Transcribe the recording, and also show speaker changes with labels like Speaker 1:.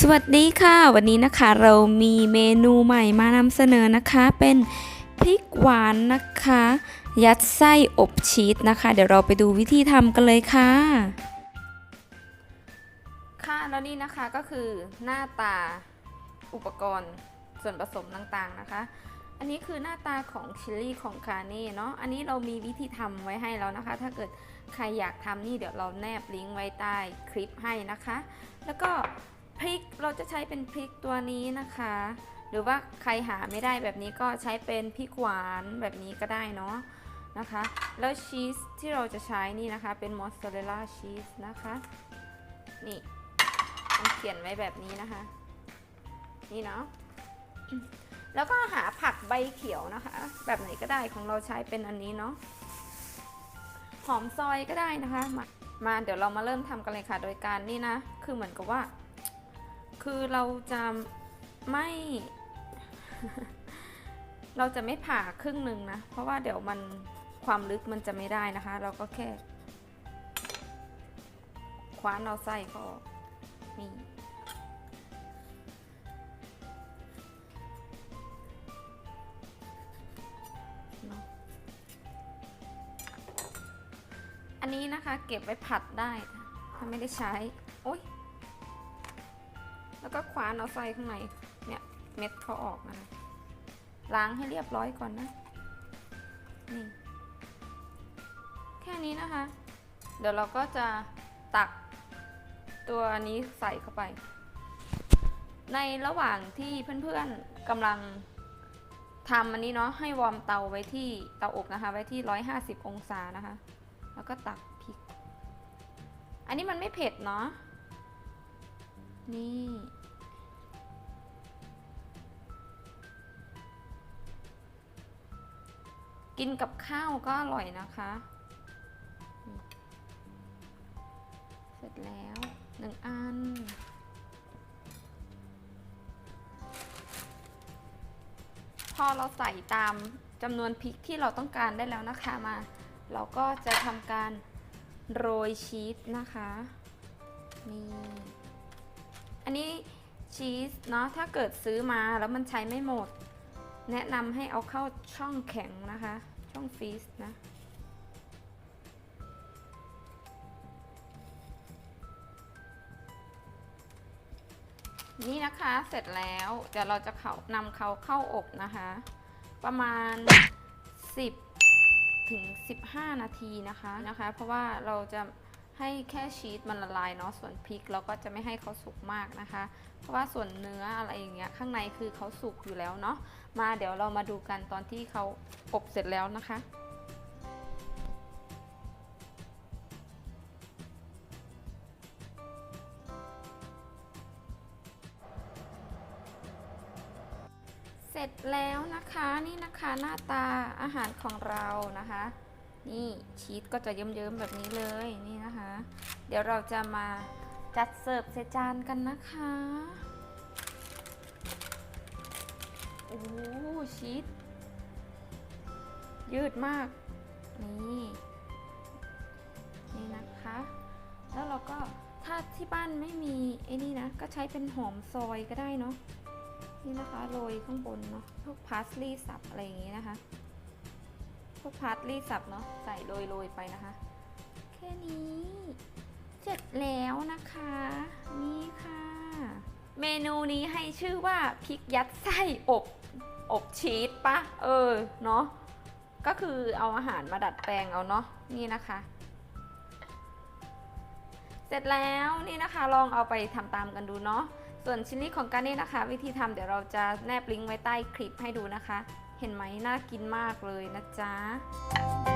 Speaker 1: สวัสดีค่ะ วันนี้นะคะเรามีเมนูใหม่มานำเสนอนะคะ เป็นพริกหวานนะคะ ยัดไส้อบชีสนะคะ เดี๋ยวเราไปดูวิธีทำกันเลยค่ะ ค่ะแล้วนี่นะคะก็คือหน้าตาอุปกรณ์ส่วนผสมต่างๆนะคะ อันนี้คือหน้าตาของชิลลี่ของคาเน่เนาะอันนี้เรามีวิธีทำไว้ให้แล้วนะคะ ถ้าเกิดใครอยากทำนี่เดี๋ยวเราแนบลิงก์ไว้ใต้คลิปให้นะคะ แล้วก็ พริกเราจะใช้เป็นพริกตัวนี้นะคะ หรือว่าใครหาไม่ได้แบบนี้ก็ใช้เป็นพริกหวานแบบนี้ก็ได้เนาะนะคะ แล้วชีสที่เราจะใช้นี่นะคะ เป็นมอสซาเรลล่าชีสนะคะ นี่มันเขียนไว้แบบนี้นะคะ นี่เนาะแล้วก็หาผักใบเขียวนะคะ แบบไหนก็ได้ของเราใช้เป็นอันนี้เนาะหอมซอยก็ได้นะคะมามาเดี๋ยวเรามาเริ่มทำกันเลยค่ะ โดยการนี่นะ คือเหมือนกับว่า คือเราจะไม่ เราจะไม่ผ่าครึ่งหนึ่งนะ เพราะว่าเดี๋ยวมันความลึกมันจะไม่ได้นะคะ เราก็แค่ คว้านเอาไส้เขาออกนี่อันนี้นะคะเก็บไว้ผัดได้ ถ้าไม่ได้ใช้ โอ๊ย แล้วก็คว้านเอาไส้ข้างในเนี่ยเม็ดเขาออกมานะล้างให้เรียบร้อยก่อนนะนี่แค่นี้นะคะ เดี๋ยวเราก็จะตักตัวนี้ใส่เข้าไป ในระหว่างที่เพื่อนๆกำลังทำอันนี้เนาะให้วอร์มเตาไว้ที่เตาอบนะคะ ไว้ที่ 150 องศานะคะ แล้วก็ตักพริก อันนี้มันไม่เผ็ดเนาะ นี่ กินกับข้าวก็อร่อยนะคะ เสร็จแล้วหนึ่งอันพอเราใส่ตามจำนวนพริกที่เราต้องการได้แล้วนะคะมา เราก็จะทำการโรยชีสนะคะ นี่ อันนี้ชีสเนาะถ้าเกิดซื้อมาแล้วมันใช้ไม่หมด แนะนำให้เอาเข้าช่องแข็งนะคะ ช่องฟรีซนะนี่นะคะเสร็จแล้วเดี๋ยวเราจะเขานำเขาเข้าอบนะคะ ประมาณ 10 ถึง 15 นาทีนะคะนะคะ เพราะว่าเราจะ ให้แค่ชีสมันละลายเนาะส่วนพริกเราก็จะไม่ให้เขาสุกมากนะคะ เพราะว่าส่วนเนื้ออะไรอย่างเงี้ยข้างในคือเขาสุกอยู่แล้วเนาะมาเดี๋ยวเรามาดูกันตอนที่เขาอบเสร็จแล้วนะคะเสร็จแล้วนะคะนี่นะคะหน้าตาอาหารของเรานะคะ นี่ชีสก็จะเยิ้มๆแบบนี้เลยนี่นะคะ เดี๋ยวเราจะมาจัดเสิร์ฟใส่จานกันนะคะโอ้ชีสยืดมาก นี่นี่นะคะ แล้วเราก็ถ้าที่บ้านไม่มีไอ้นี่นะ ก็ใช้เป็นหอมซอยก็ได้เนาะนี่นะคะโรยข้างบนเนาะพวกพาสลีย์สับอะไรอย่างงี้นะคะ พวกพาสลีย์สับเนาะใส่โรยโรยๆไปนะคะ แค่นี้เสร็จแล้วนะคะ นี่ค่ะ เมนูนี้ให้ชื่อว่าพริกยัดไส้อบอบชีสปะเออเนาะก็คือเอาอาหารมาดัดแปลงเอาเนาะนี่นะคะ เสร็จแล้วนี่นะคะลองเอาไปทำตามกันดูเนาะ ส่วนชิ้นนี้ของการนี่นะคะ วิธีทำเดี๋ยวเราจะแนบลิงก์ไว้ใต้คลิปให้ดูนะคะ เห็นไหมน่ากินมากเลยนะจ๊ะ